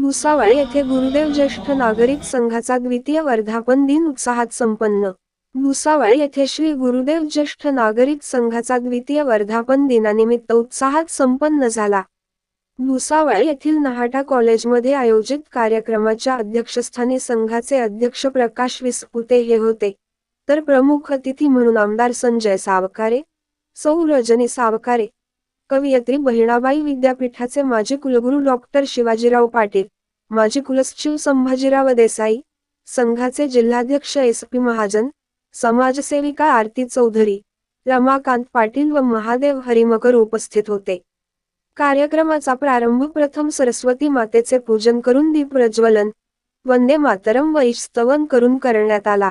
भुसावळ येथे गुरुदेव ज्येष्ठ नागरिक संघाचा द्वितीय वर्धापन दिन उत्साहात संपन्न. भुसावळ येथे श्री गुरुदेव ज्येष्ठ नागरिक संघाचा द्वितीय वर्धापन दिनानिमित्त उत्साहात संपन्न झाला. भुसावळ येथील नहाटा कॉलेजमध्ये आयोजित कार्यक्रमाच्या अध्यक्षस्थानी संघाचे अध्यक्ष प्रकाश विसपुते हे होते. तर प्रमुख अतिथी म्हणून आमदार संजय सावकारे सौ रजनी सावकारे कवयित्री बहिणाबाई विद्यापीठाचे माजी कुलगुरू डॉक्टर शिवाजीराव पाटील माजी कुलसचिव संभाजीराव देसाई संघाचे जिल्हाध्यक्ष एस पी महाजन समाजसेविका आरती चौधरी रमाकांत पाटील व महादेव हरिमकर उपस्थित होते. कार्यक्रमाचा प्रारंभ प्रथम सरस्वती मातेचे पूजन करून दीप प्रज्वलन वंदे मातरम व स्तवन करून करण्यात आला.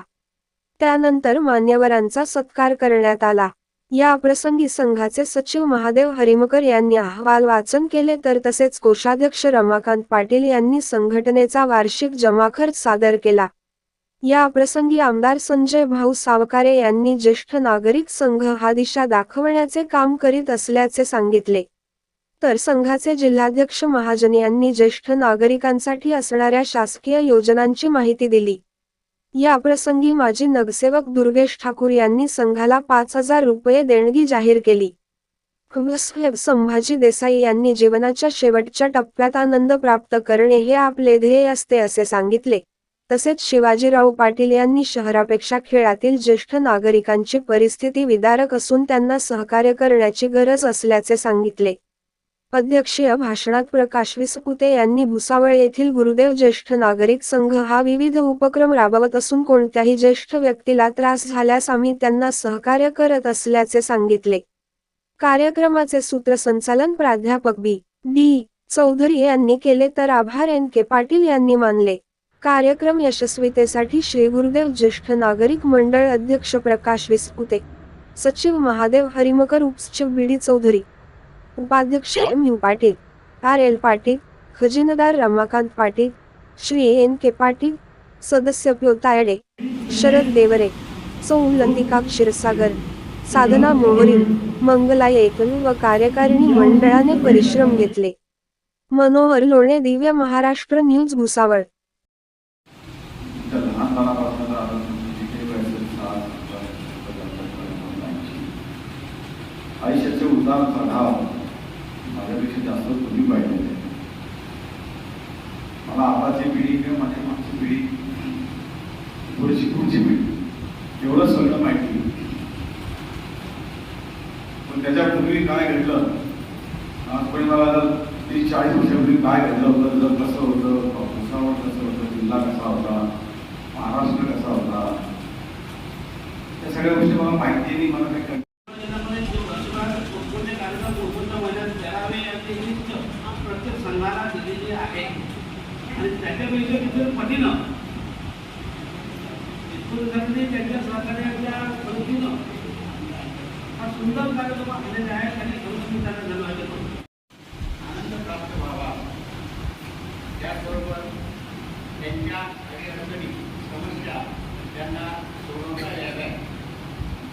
त्यानंतर मान्यवरांचा सत्कार करण्यात आला. या प्रसंगी संघाचे सचिव महादेव हरिमकर यांनी अहवाल वाचन केले तर तसेच कोषाध्यक्ष रमाकांत पाटील यांनी संघटनेचा वार्षिक जमाखर्च सादर केला. या प्रसंगी आमदार संजय भाऊ सावकारे यांनी ज्येष्ठ नागरिक संघ हा दिशा दाखवण्याचे काम करीत असल्याचे सांगितले. तर संघाचे जिल्हाध्यक्ष महाजन यांनी ज्येष्ठ नागरिकांसाठी असणाऱ्या शासकीय योजनांची माहिती दिली. याप्रसंगी माजी नगरसेवक दुर्गेश ठाकूर यांनी संघाला पाच हजार रुपये देणगी जाहीर केली. संभाजी देसाई यांनी जीवनाच्या शेवटच्या टप्प्यात आनंद प्राप्त करणे हे आपले ध्येय असते असे सांगितले. तसेच शिवाजीराव पाटील यांनी शहरापेक्षा खेळातील ज्येष्ठ नागरिकांची परिस्थिती विदारक असून त्यांना सहकार्य करण्याची गरज असल्याचे सांगितले. अध्यक्षीय भाषणात प्रकाश विसपुते यांनी भुसावळ येथील गुरुदेव ज्येष्ठ नागरिक संघ हा विविध उपक्रम राबवत असून कोणत्याही ज्येष्ठ व्यक्तीला त्रास झाल्यास आम्ही त्यांना सहकार्य करत असल्याचे सांगितले. कार्यक्रमाचे सूत्रसंचालन प्राध्यापक बी. डी. चौधरी यांनी केले तर आभार एन. के. पाटील यांनी मानले. कार्यक्रम यशस्वीतेसाठी श्री गुरुदेव ज्येष्ठ नागरिक मंडळ अध्यक्ष प्रकाश विसपुते सचिव महादेव हरिमकर उपसचिव बी. डी. चौधरी. उपाध्यक्ष M U Patil R L Patil खजिनदार Ramakant Patil Shri N K Patil सदस्य प्योतायडे शरद देवरे सौ लंदिका क्षीरसागर साधना मोहरी मंगला एकल व कार्यकारिणी मंडळाने परिश्रम घेतले. मनोहर लोणे दिव्य महाराष्ट्र न्यूज भुसावळ. आयुष्याचे उतार चढाव त्यापेक्षा जास्त पूर्वी पाहिजे मला आताची पिढी किंवा माझ्या मागची पिढी थोडीशी पुढची पिढी एवढं सगळं माहिती पण त्याच्यापूर्वी काय घडलं? आज मला जर तीस चाळीस वर्षापूर्वी काय घडलं होतं? जर कसं होतं? भुसावळ कसं होतं? जिल्हा कसा होता? महाराष्ट्र कसा होता? या सगळ्या गोष्टी मला माहिती नाही मला काही प्रत्येक संघाला दिलेली आहे. आणि त्याच्यापेक्षा किती पटीनं इथून त्यांच्या सहकार्याच्या मदतीनं हा सुंदर कार्यक्रम आलेला आहे आणि खरोखर त्यांना धन्यवाद देतो. आनंद प्राप्त व्हावा. त्याचबरोबर त्यांच्या अडीअडचणी समस्या त्यांना सोडवता याव्या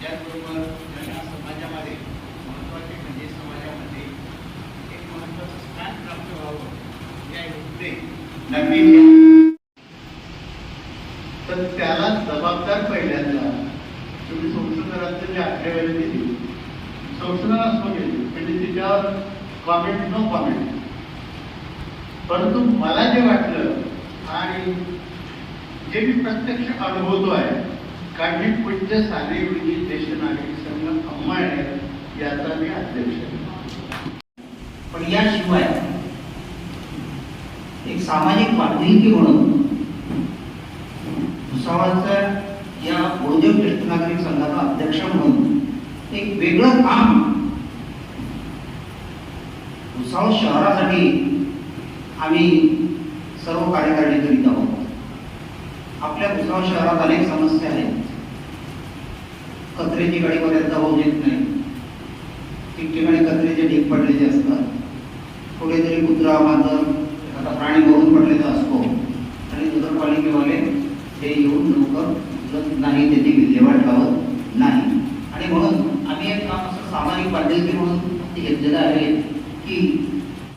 त्याचबरोबर त्यांना समाजामध्ये महत्त्वाचे म्हणजे समाजामध्ये एक महत्त्वाचं स्थान प्राप्त व्हावं या हेतूने नवीन तर त्याला जबाबदार पहिल्यांदा तुम्ही संशोधनाचं जे आकडेवारी दिली संशोधनाला गेली म्हणजे तिच्यावर कॉमेंट नो कॉमेंट परंतु मला जे वाटलं आणि जे मी प्रत्यक्ष अनुभवतो आहे कारण मी पूज्य साने विजय ज्येष्ठ नागरिक संघ आहे याचा मी अध्यक्ष आहे. पण याशिवाय एक सामाजिक बांधिलकी म्हणून. भुसावळचा या बहुजन ज्येष्ठ नागरिक संघाचा अध्यक्ष म्हणून एक वेगळं काम भुसावळ शहरासाठी आम्ही सर्व कार्यकारिणी करीत आहोत. आपल्या भुसावळ शहरात अनेक समस्या आहेत. कचऱ्याची गाडी बऱ्याचदा होऊन देत नाही. ठिकठिकाणी कचऱ्याचे ढीक पडलेले असतात. कुठेतरी कुत्रा मांजर पाणी भरून पडलेला असतो. आणि नगरपालिकेवाले ते येऊन लवकर नाही त्याची विल्हेवाट लावत नाही. आणि म्हणून आम्ही एक काम असं सामाजिक बांधिलकी म्हणून घेतलेलं आहे की